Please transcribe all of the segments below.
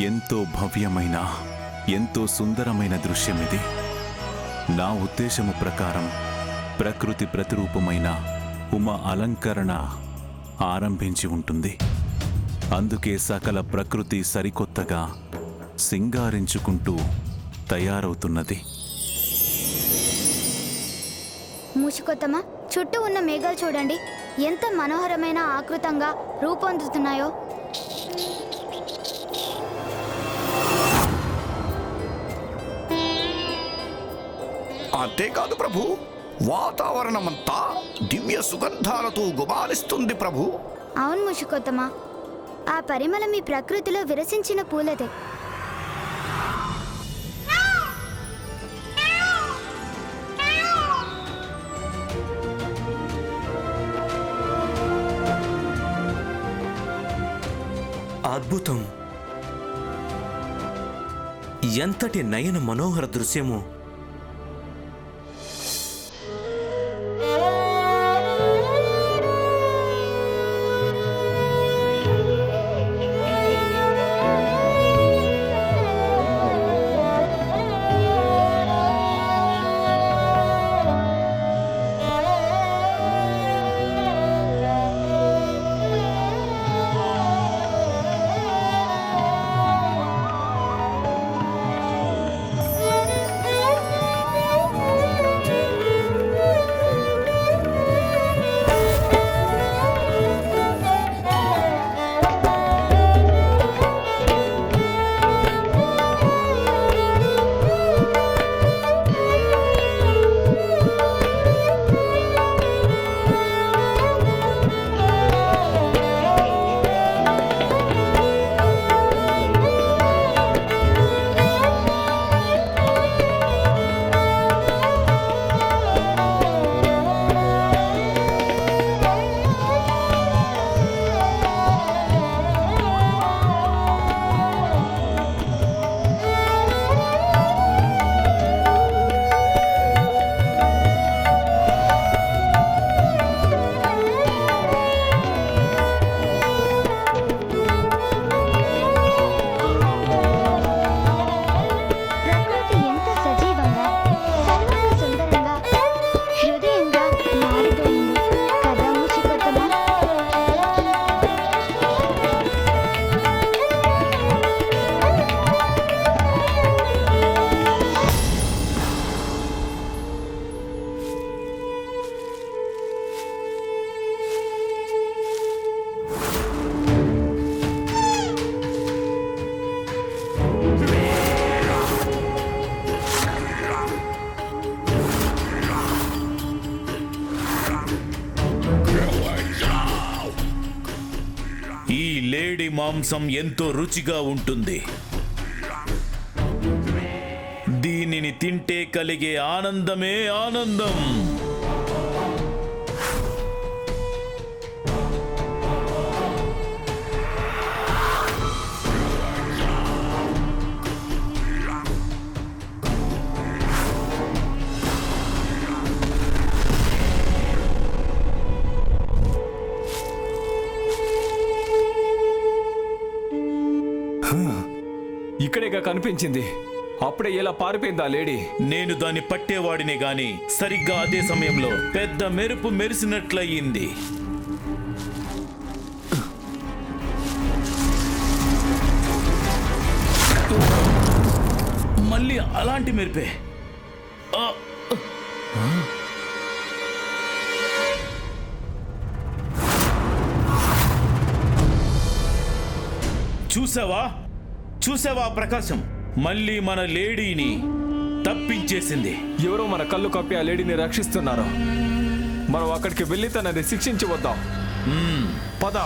ఎంతో భవ్యమైన ఎంతో సుందరమైన దృశ్యం ఇది నా ఉద్దేశము ప్రకారం ప్రకృతి ప్రతిరూపమైన ఉమ అలంకరణ ఆరంభించి ఉంటుంది. అందుకే సకల ప్రకృతి సరికొత్తగా సింగారించుకుంటూ తయారవుతున్నది. మూషికొత్తమ చుట్టూ ఉన్న మేఘాలు చూడండి. ఎంత మనోహరమైన ఆకృతంగా రూపొందుతున్నాయో. అంతేకాదు ప్రభు. వాతావరణమంతా దివ్య సుగంధాలతో గుబాలిస్తుంది ప్రభు. అవును ముషికొత్తమ. ఆ పరిమళం ఈ ప్రకృతిలో విరసించిన పూలదే. అద్భుతం. ఎంతటి నయన మనోహర దృశ్యము లేడీ మాంసం ఎంతో రుచిగా ఉంటుంది. దీనిని తింటే కలిగే ఆనందమే ఆనందం. కనిపించింది. అప్పుడే ఎలా పారిపోయిందా లేడీ? నేను దాన్ని పట్టేవాడిని గాని సరిగ్గా అదే సమయంలో పెద్ద మెరుపు మెరిసినట్లయింది. మళ్ళీ అలాంటి మెరిపే. చూసావా? చూసావా ప్రకాశం? మళ్ళీ మన లేడీని తప్పించేసింది. ఎవరో మన కళ్ళు కప్పి ఆ లేడీని రక్షిస్తున్నారు. మనం అక్కడికి వెళ్ళి తనని శిక్షించి వద్దాం. పద.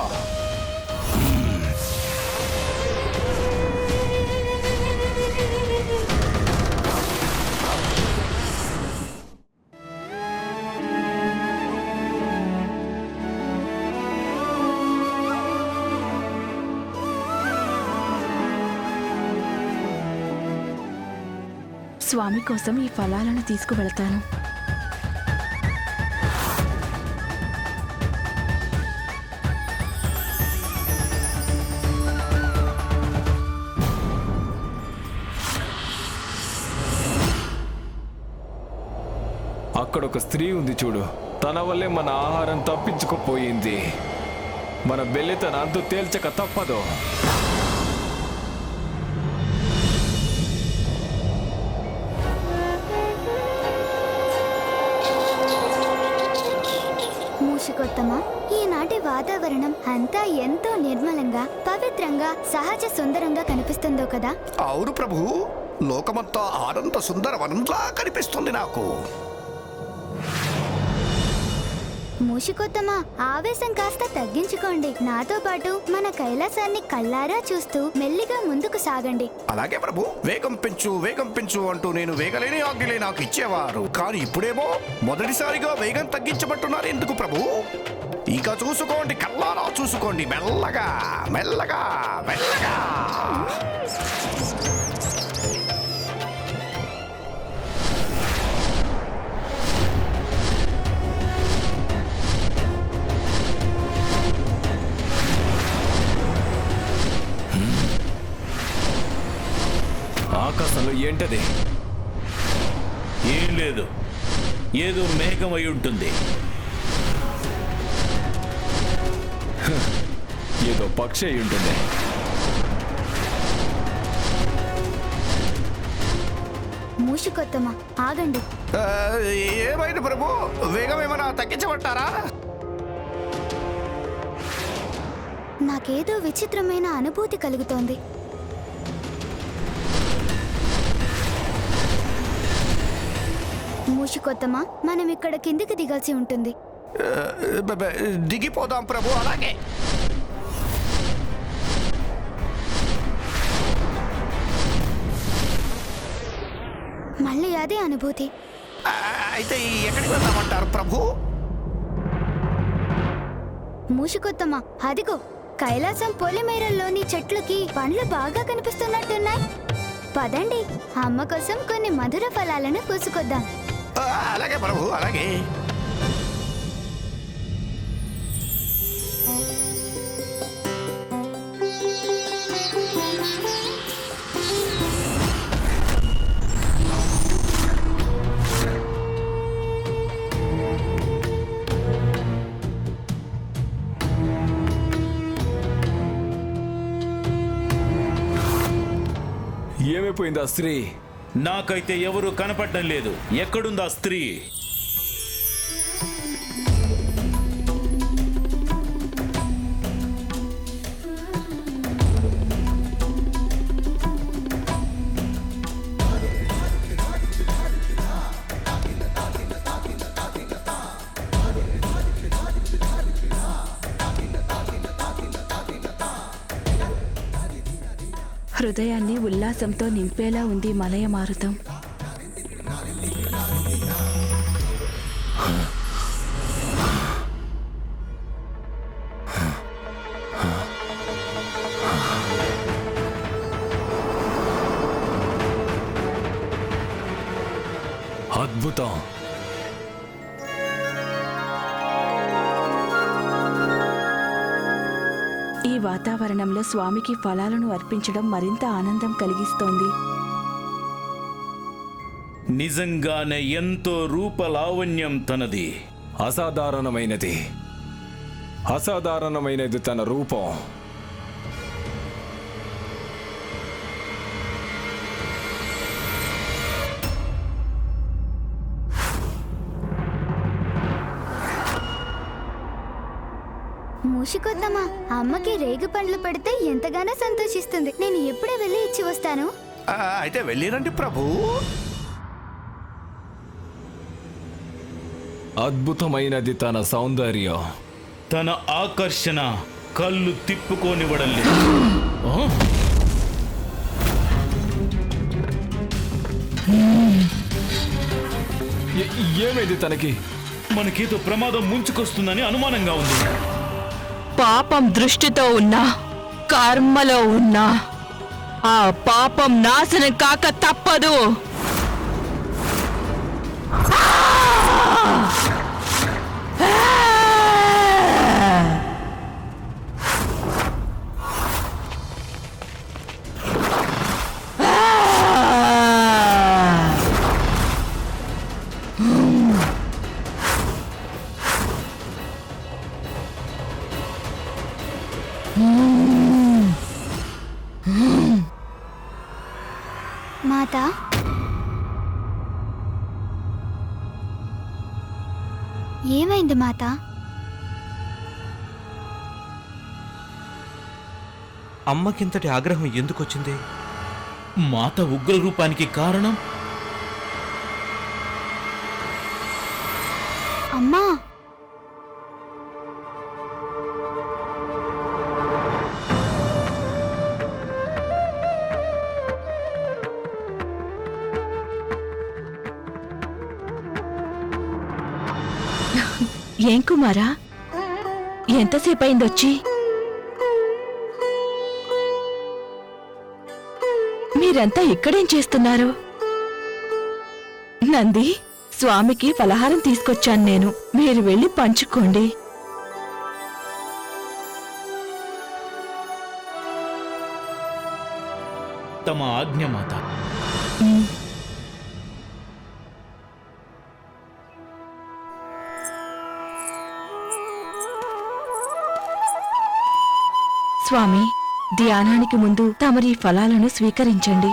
స్వామి కోసం ఈ ఫలాలను తీసుకువెళతాను. అక్కడ ఒక స్త్రీ ఉంది చూడు. తన వల్లే మన ఆహారం తప్పించుకుపోయింది. మన బెల్లితన అంతు తేల్చక తప్పదు. మూషికొత్తమ ఈనాటి వాతావరణం అంతా ఎంతో నిర్మలంగా పవిత్రంగా సహజ సుందరంగా కనిపిస్తుందో కదా. అవును ప్రభు. లోకమంతా ఆనంద సుందరవనంలా కనిపిస్తుంది నాకు. మూషికొత్తమ ఆవేశం కాస్త తగ్గించుకోండి. నాతో పాటు మన కైలాసాన్ని కళ్ళారా చూస్తూ మెల్లిగా ముందుకు సాగండి. అలాగే ప్రభు. వేగం పెంచు వేగం పెంచు అంటూ నేను వేగలేని ఆజ్ఞలే నాకు ఇచ్చేవారు. కానీ ఇప్పుడేమో మొదటిసారిగా వేగం తగ్గించబట్టున్నారు ఎందుకు ప్రభు? ఇక చూసుకోండి కళ్ళారా చూసుకోండి. మెల్లగా మెల్లగా మెల్లగా. ఆకాశంలో ఏంటది? ఏం లేదు. ఏదో మేఘం అయి ఉంటుంది ఏదో పక్షి అయి ఉంటుంది. మూషికొత్తమ ఆగండి. ఏమైంది ప్రభు? వేగం ఏమైనా తగ్గించబట్టారా నాకేదో విచిత్రమైన అనుభూతి కలుగుతోంది. మూషికొత్తమ? మనం ఇక్కడ కిందికి దిగాల్సి ఉంటుంది. దిగిపోదాం ప్రభు అలాగే. మళ్ళీ అదే అనుభూతి. అయితే ఎక్కడికి వెళ్దామంటారు ప్రభు? మూషికొత్తమ? అదిగో కైలాసం పొలిమేరల్లోని చెట్లకి పండ్లు బాగా కనిపిస్తున్నట్టున్నాయి. పదండి అమ్మ కోసం కొన్ని మధుర ఫలాలను కోసుకొద్దాం. ఆ, అలాగే ప్రభు అలాగే. ఏమైపోయిందా స్త్రీ? నాకైతే ఎవరు కనపడడం లేదు. ఎక్కడుందా స్త్రీ? హృదయాన్ని ఉల్లాసంతో నింపేలా ఉంది మలయ మారుతం అద్భుతం. ఈ వాతావరణంలో స్వామికి ఫలాలను అర్పించడం మరింత ఆనందం కలిగిస్తోంది. నిజంగానే ఎంతో రూపలావణ్యం తనది. అసాధారణమైనది. అసాధారణమైనది తన రూపం. మూషికొద్దమ్మా అమ్మకి రేగు పండ్లు పెడితే ఎంతగానో సంతోషిస్తుంది. నేను ఎప్పుడే వెళ్ళి ఇచ్చి వస్తాను? ఆ, అయితే వెళ్ళిరండి ప్రభు. అద్భుతమైనది తన సౌందర్యం. తన ఆకర్షణ కళ్ళు తిప్పుకోనివ్వడం లేదు ఆ? ఏ- ఏమైంది తనకి? మనకేదో ప్రమాదం ముంచుకొస్తుందని అనుమానంగా ఉంది. పాపం దృష్టితో ఉన్నా కర్మలో ఉన్నా ఆ పాపం నాశనం కాక తప్పదు. అమ్మకింతటి ఆగ్రహం ఎందుకొచ్చింది? మాత ఉగ్ర రూపానికి కారణం? అమ్మా! ఏం కుమారా? ఎంతసేపు అయిందొచ్చి మీరంతా ఇక్కడేం చేస్తున్నారు? నంది స్వామికి ఫలహారం తీసుకొచ్చాను నేను. మీరు వెళ్ళి పంచుకోండి. తమ ఆజ్ఞ మాత. ఉమ్. స్వామి ధ్యానానికి ముందు తమరి ఫలాలను స్వీకరించండి.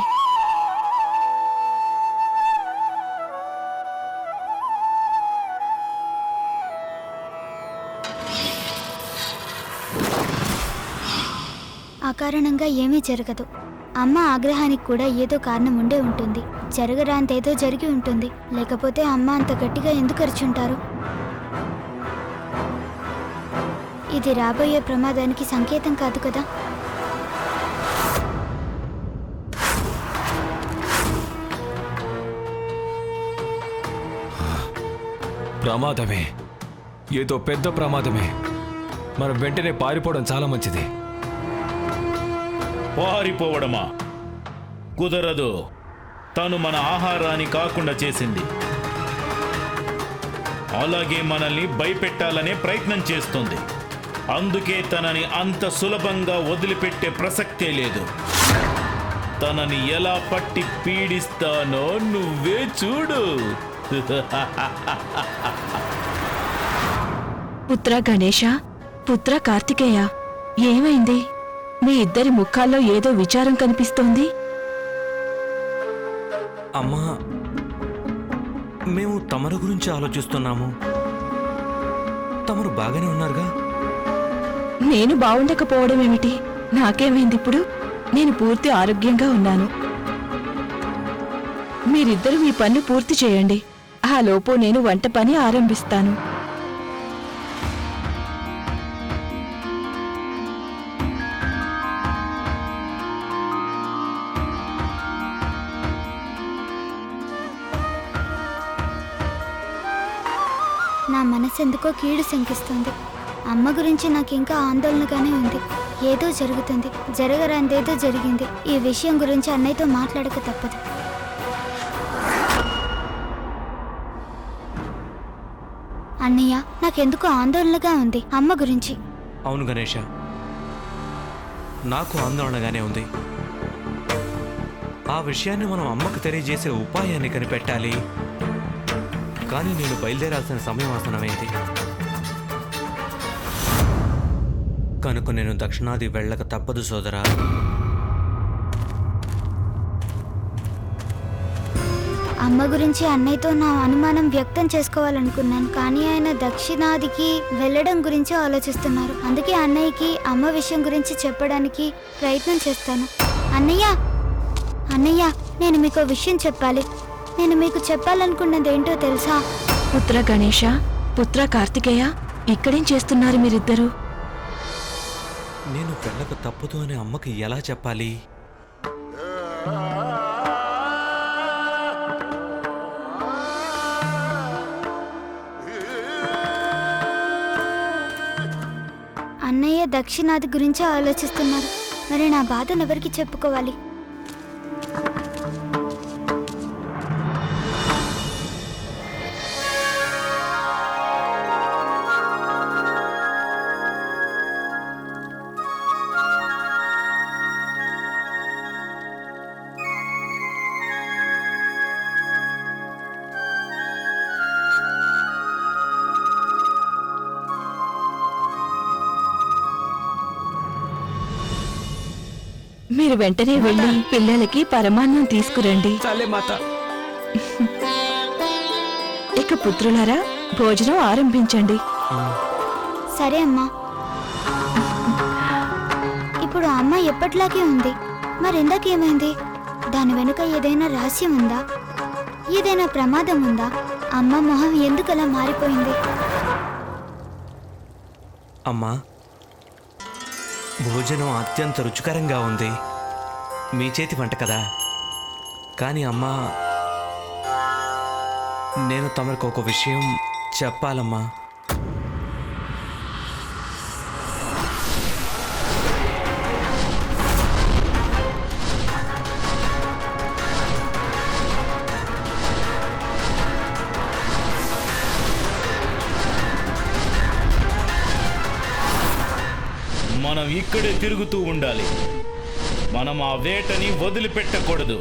అకారణంగా ఏమీ జరగదు. అమ్మ ఆగ్రహానికి కూడా ఏదో కారణం ఉండే ఉంటుంది. జరగరాంతేదో జరిగి ఉంటుంది. లేకపోతే అమ్మ అంత గట్టిగా ఎందుకు అరుచుంటారు? ఇది రాబోయే ప్రమాదానికి సంకేతం కాదు కదా? ప్రమాదమే. ఏదో పెద్ద ప్రమాదమే. మనం వెంటనే పారిపోవడం చాలా మంచిది. పారిపోవడమా? కుదరదు. తను మన ఆహారాన్ని కాకుండా చేసింది. అలాగే మనల్ని భయపెట్టాలనే ప్రయత్నం చేస్తుంది. అందుకే తనని అంత సులభంగా వదిలిపెట్టే ప్రసక్తే లేదు. తనని ఎలా పట్టి పీడిస్తానో నువ్వే చూడు. పుత్ర గణేశ పుత్ర కార్తికేయ ఏమైంది? మీ ఇద్దరి ముఖాల్లో ఏదో విచారం కనిపిస్తోంది. అమ్మా మేము తమరి గురించి ఆలోచిస్తున్నాము. తమరు బాగానే ఉన్నారుగా? నేను బావుండకపోవడం ఏమిటి నాకేమైంది ఇప్పుడు? నేను పూర్తి ఆరోగ్యంగా ఉన్నాను. మీరిద్దరూ మీ పని పూర్తి చేయండి. ఆ లోపు నేను వంట పని ఆరంభిస్తాను. నా మనసు ఎందుకో కీడు శంకిస్తుంది. అమ్మ గురించి నాకు ఇంకా ఆందోళనగానే ఉంది. ఏదో జరుగుతుంది జరగరాందేదో జరిగింది. ఈ విషయం గురించి అన్నయ్యతో మాట్లాడక తప్పదు. అన్నయ్య నాకెందుకు ఆందోళనగా ఉంది అమ్మ గురించి. అవును గణేష. నాకు ఆందోళనగానే ఉంది. ఆ విషయాన్ని మనం అమ్మకు తెలియజేసే ఉపాయాన్ని కనిపెట్టాలి. కానీ నేను బయలుదేరాల్సిన సమయం ఆసనమైంది కనుక నేను దక్షిణాది వెళ్ళక తప్పదు సోదరా. అమ్మ గురించి అన్నయ్యతో నా అనుమానం వ్యక్తం చేసుకోవాలనుకున్నాను కానీ ఆయన దక్షిణాదికి వెళ్ళడం గురించి ఆలోచిస్తున్నారు. అందుకే అన్నయ్యకి అమ్మ విషయం గురించి చెప్పడానికి ప్రయత్నం చేస్తాను. అన్నయ్య! అన్నయ్య! నేను మీకు విషయం చెప్పాలి. నేను మీకు చెప్పాలనుకున్నది ఏంటో తెలుసా? పుత్ర గణేశ పుత్ర కార్తికేయ ఇక్కడేం చేస్తున్నారు మీరిద్దరూ? నేను వెళ్ళక తప్పదు అని అమ్మకి ఎలా చెప్పాలి? అన్నయ్య దక్షిణాది గురించి ఆలోచిస్తున్నారు. మరి నా బాధను ఎవరికి చెప్పుకోవాలి? మీరు వెంటనే వెళ్ళి పిల్లలకి పరమాన్నం తీసుకురండి. చాలే మాత. ఇక పుత్రులారా భోజనం ఆరంభించండి. సరే అమ్మా. ఇప్పుడు అమ్మ ఎప్పట్లాగే ఉంది. మరి ఇందాకేమైంది దాని వెనుక ఏదైనా రహస్యం ఉందా? ఏదైనా ప్రమాదం ఉందా? అమ్మ మొహం ఎందుకలా మారిపోయింది? అమ్మా భోజనం అత్యంత రుచికరంగా ఉంది. మీ చేతి వంట కదా? కానీ అమ్మా నేను తమరికి ఒక విషయం చెప్పాలమ్మా. మనం ఇక్కడే తిరుగుతూ ఉండాలి. మనం ఆ వేటని వదిలిపెట్టకూడదు.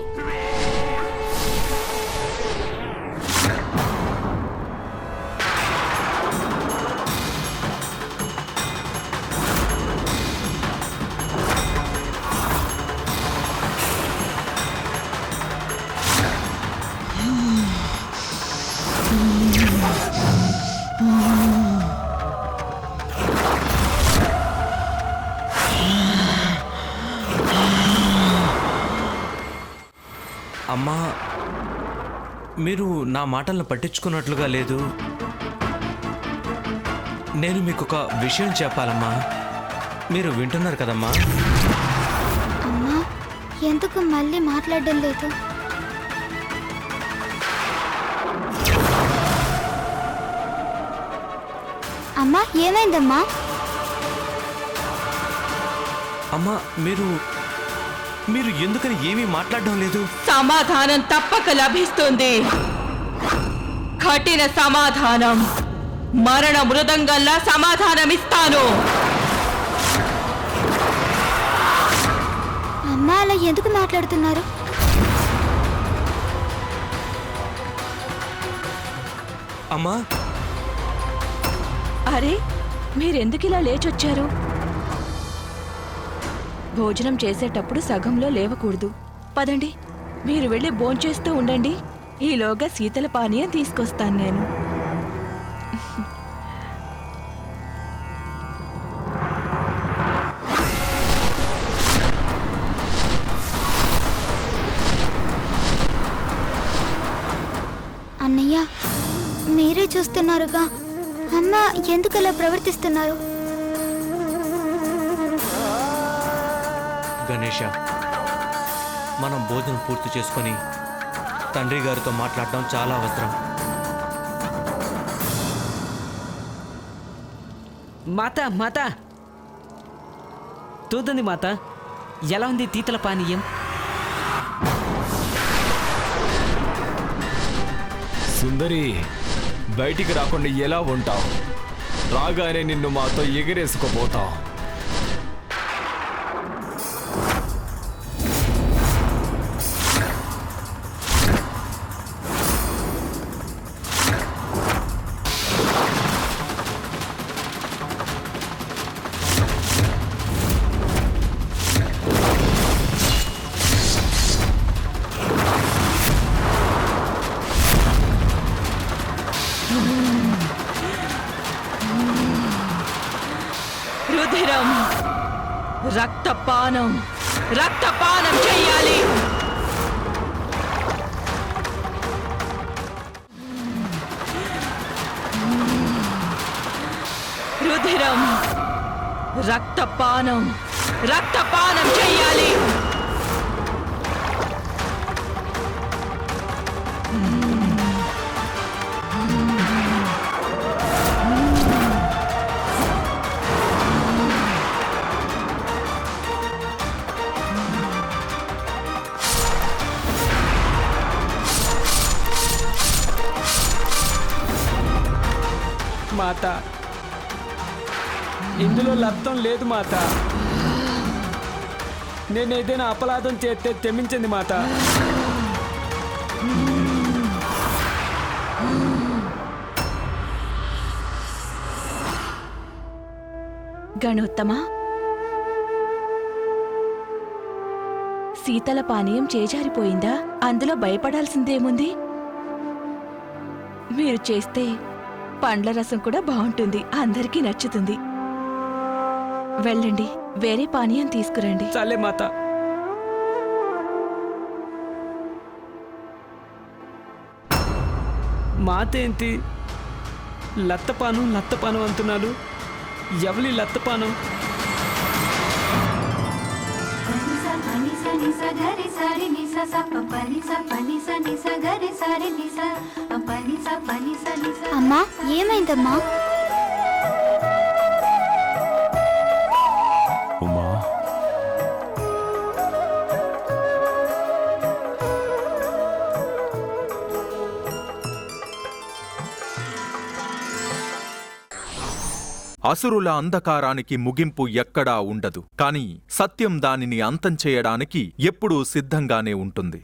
అమ్మా మీరు నా మాటలను పట్టించుకున్నట్లుగా లేదు. నేను మీకు ఒక విషయం చెప్పాలమ్మా. మీరు వింటున్నారు కదమ్మా? అమ్మా ఎందుకు మళ్ళీ మాట్లాడడం లేదు? అమ్మా ఏమైందమ్మా? అమ్మా మీరు మీరు ఎందుకని ఏమీ మాట్లాడడం లేదు? సమాధానం తప్పక లభిస్తుంది. కఠిన సమాధానం. మరణ మృదంగంలా సమాధానమిస్తాను. అమ్మా అలా ఎందుకు మాట్లాడుతున్నారు? అమ్మా? అరే మీరెందుకిలా లేచొచ్చారు? భోజనం చేసేటప్పుడు సగంలో లేవకూడదు. పదండి మీరు వెళ్ళి భోంచేస్తూ ఉండండి. ఈలోగా శీతల పానీయం తీసుకొస్తాను నేను. అన్నయ్య మీరే చూస్తున్నారుగా. అమ్మ ఎందుకలా ప్రవర్తిస్తున్నారు? గణేష. మనం భోజనం పూర్తి చేసుకొని తండ్రి గారితో మాట్లాడడం చాలా అవసరం. మాత మాత! తూతుంది మాత ఎలా ఉంది తీతల పానీయం? సుందరి బయటికి రాకుండా ఎలా ఉంటావు? రాగానే నిన్ను మాతో ఎగిరేసుకుపోతావు రుధిరం రక్తపానం రక్తపానం చెయ్యాలి మాత ఇందులో లబ్ధం లేదు మాత. నేను ఏదైనా అపరాధం చేస్తే క్షమించింది మాత. గణోత్తమ? శీతల పానీయం చేజారిపోయిందా? అందులో భయపడాల్సిందేముంది? మీరు చేస్తే పండ్ల రసం కూడా బాగుంటుంది. అందరికీ నచ్చుతుంది. వెళ్ళండి. వేరే పానీయం తీసుకురండి. చాలే మాత. మాత ఏంటి? లత్తపానం లత్తపానం అంటున్నాడు. ఎవలి లత్తపానం? అమ్మా ఏమైందమ్మా? అసురుల అంధకారానికి ముగింపు ఎక్కడా ఉండదు. కాని సత్యం దానిని అంతం చేయడానికి ఎప్పుడూ సిద్ధంగానే ఉంటుంది.